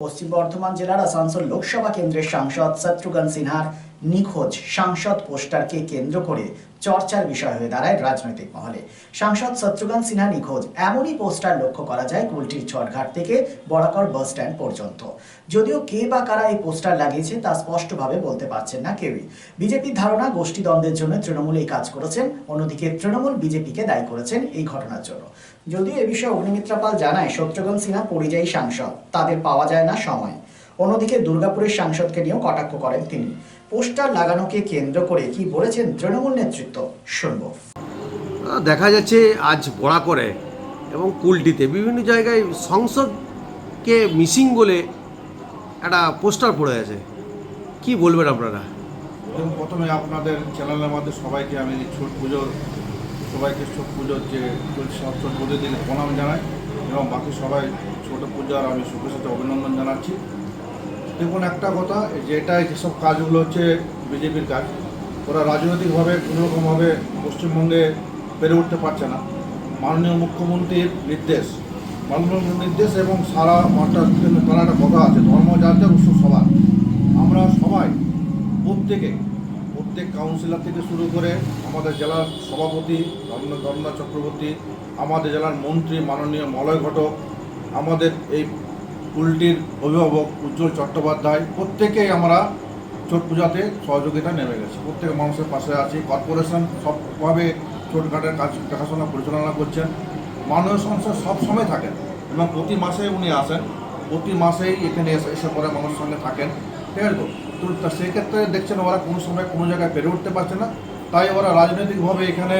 পশ্চিম বর্ধমান জেলার আসানসোল লোকসভা কেন্দ্রের সাংসদ শত্রুঘ্ন সিনহার নিখোঁজ সাংসদ পোস্টারকে কেন্দ্র করে চর্চার বিষয় হয়ে দাঁড়ায় রাজনৈতিক মহলে। সাংসদ শত্রুঘ্ন সিনহা নিখোঁজ। এমনই পোস্টার লক্ষ্য করা যায় কুলটির চটঘাট থেকে বরাকর বাস স্ট্যান্ড পর্যন্ত। যদিও কে বা কারা এই পোস্টার লাগিয়েছে তা স্পষ্টভাবে বলতে পারছেন না কেউই। বিজেপির ধারণা, গোষ্ঠীদ্বন্দ্বের জন্য তৃণমূল এই কাজ করেছেন। অন্যদিকে তৃণমূল বিজেপিকে দায়ী করেছেন এই ঘটনার জন্য। যদিও এ বিষয়ে অগ্নিমিত্রা পাল জানায়, শত্রুঘ্ন সিনহা পরিযায়ী সাংসদ। তাদের পাওয়া যায় না সময়। অন্যদিকে দুর্গাপুরের সাংসদকে নিয়েও কটাক্ষ করেন তিনি। পোস্টার লাগানোকে কেন্দ্র করে কি বলেছেন তৃণমূল নেতৃত্ব? শুনব। দেখা যাচ্ছে আজ বড়া করে এবং কুলটিতে বিভিন্ন জায়গায় সংসদকে মিসিং বলে একটা পোস্টার পড়ে আছে। কি বলবেন আপনারা? প্রথমে আপনাদের চ্যানেলের মধ্যে সবাইকে আমি ছট পুজোর সবাইকে ছট পুজোর যে ছট পুজোর দিনে প্রণাম জানাই এবং বাকি সবাই ছোট পূজার আমি সুখের সাথে অভিনন্দন জানাচ্ছি। দেখুন একটা কথা যে এটাই যেসব কাজগুলো হচ্ছে বিজেপির কাজ, ওরা রাজনৈতিকভাবে কোনোরকমভাবে পশ্চিমবঙ্গে পেরে উঠতে পারছে না। মাননীয় মুখ্যমন্ত্রীর নির্দেশ, মাননীয় নির্দেশ এবং সারা মাঠটা তারা একটা কথা আছে, ধর্ম যার উৎসব সবার আমরা সবাই, প্রত্যেকে, প্রত্যেক কাউন্সিলর থেকে শুরু করে আমাদের জেলার সভাপতি ধর্ম চক্রবর্তী, আমাদের জেলার মন্ত্রী, মাননীয় মলয় ঘটক, আমাদের এই কুলটির অভিভাবক উজ্জ্বল চট্টোপাধ্যায়, প্রত্যেকেই আমরা ছট পূজাতে সহযোগিতা নেমে গেছি। প্রত্যেক মানুষের পাশে আছি। কর্পোরেশন সবভাবে ছোটখাটের কাজ, দেখাশোনা, পরিচালনা করছেন। মাননীয় সংসদ সব সময় থাকেন এবং প্রতি মাসে উনি আসেন। প্রতি মাসেই এখানে এসে এসে পরে মানুষের সঙ্গে থাকেন। ঠিক আছে তো? তা সেক্ষেত্রে দেখছেন ওরা কোনো সময় কোনো জায়গায় পেরে উঠতে পারছে না। তাই ওরা রাজনৈতিকভাবে এখানে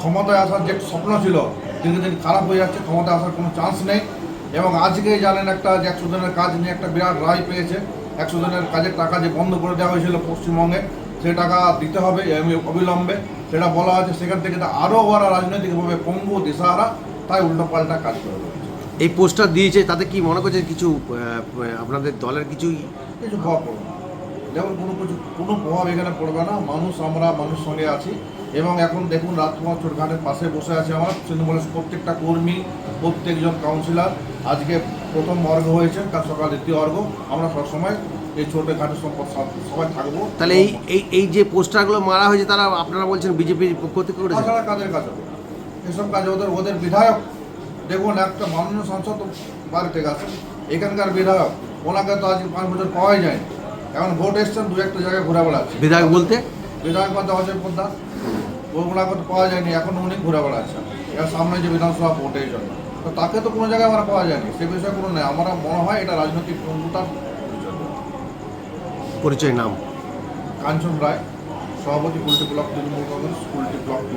ক্ষমতায় আসার যে স্বপ্ন ছিল দিনে দিন খারাপ হয়ে যাচ্ছে। ক্ষমতায় আসার কোনো চান্স নেই। এবং আজকে জানেন একটা যে একশো জনের কাজ নিয়ে একটা বিরাট রায় পেয়েছে। একশো জনের কাজের টাকা যে বন্ধ করে দেওয়া হয়েছিল পশ্চিমবঙ্গে সে টাকা দিতে হবে অবিলম্বে। সেটা বলা হয়েছে সেখান থেকে আরও ওরা রাজনৈতিকভাবে পঙ্গু দিশাহারা তাই উল্টো পাল্টা কাজ করে এই পোস্টার দিয়েছে তাতে কি মনে করছে কিছু আপনাদের দলের কিছুই? কিছু না। যেমন কোনো কিছু কোনো প্রভাব এখানে পড়বে না। মানুষ আমরা মানুষ সঙ্গে আছি। এবং এখন দেখুন রাজকুমার চোরঘাটের পাশে বসে আছে আমার তৃণমূলের প্রত্যেকটা কর্মী প্রত্যেকজন কাউন্সিলর আজকে প্রথম অর্ঘ হয়েছে কাল সকাল দ্বিতীয় অর্ঘ। আমরা সবসময় এই ছোট ঘাটের সম্পদ সব- সবাই থাকব। তাহলে এই এই এই যে পোস্টারগুলো মারা হয়েছে তারা আপনারা বলছেন বিজেপির পক্ষ থেকে তাছাড়া কাজের কাজ হবে? এসব কাজে ওদের ওদের বিধায়ক। দেখুন একটা মাননীয় সাংসদ বাড়িতে গেছে। এখানকার বিধায়ক ওনাকে তো আজ পাঁচ বছর পাওয়াই যায় এখন ভোট এসছেন দু একটা জায়গায় ঘুরে বেড়াচ্ছে বিধায়ক বলতে? বিধায়ক পদ অজয় পোদ্দার। ওনাকে তো পাওয়া যায়নি এখন উনি ঘুরে বেড়াচ্ছেন এর সামনে যে বিধানসভা ভোট এই জন্য। তো তাকে তো কোনো জায়গায় আমরা পাওয়া যায়নি। সে বিষয়ে কোনো নেই। আমার মনে হয় এটা রাজনৈতিক পঙ্গুতার পরিচয় নাম। কাঞ্চন রায় সভাপতি Kulti block Trinamool Congress Kulti block to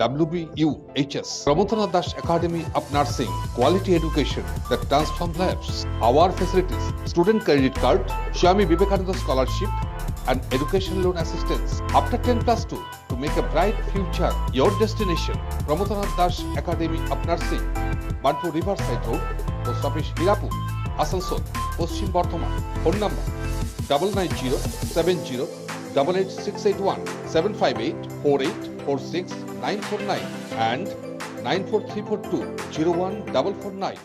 WBUHS. Pramothanath Das Academy of Nursing, quality education that transforms lives. Our facilities, student credit card, Swami Vivekananda scholarship, and education loan assistance. After 10 plus 2, to make a bright future, your destination, Pramothanath Das Academy of Nursing, Banpur Riverside Road, Post Office Hirapur, Asansol, Paschim Bardhaman. Phone number double nine zero seven zero double eight six eight one seven five eight four eight four six nine four nine and nine four three four two zero one double four nine.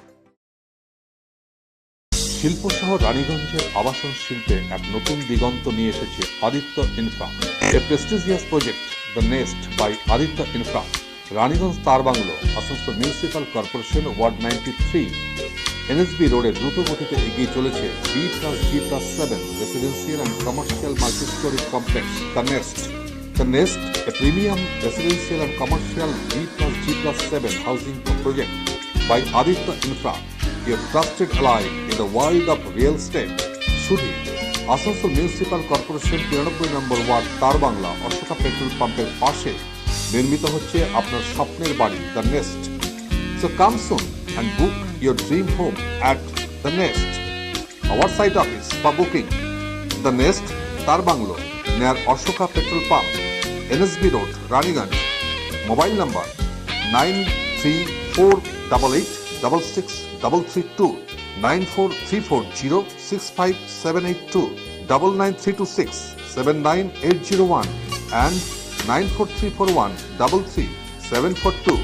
শিল্প শহর রানীগঞ্জের আবাসন শিল্পে এক নতুন দিগন্ত নিয়ে এসেছে Aditya Infra. A prestigious project the nest by Aditya Infra. Raniganj তার bungalow, Asansol municipal corporation ward ninety three NSB রোডে দ্রুত গতিতে এগিয়ে চলেছে B plus G plus seven residential and commercial multistorey complex the nest the nest a premium residential and commercial B plus G plus seven housing project by Aditya Infra, your trusted ally in the world of real estate. শুধু Asansol municipal corporation তিরানব্বই নম্বর word তার Bangla Ashoka petrol পাম্পের পাশে। নির্মিত হচ্ছে আপনার স্বপ্নের বাড়ি the nest so come soon and book your dream home at the nest our site office for booking the nest তার bungalow NSB road Raniganj, mobile number nine three four double eight double six double three two, nine four three four zero six five seven eight two, double nine three two six seven nine eight zero one, and nine four three four one double three seven four two.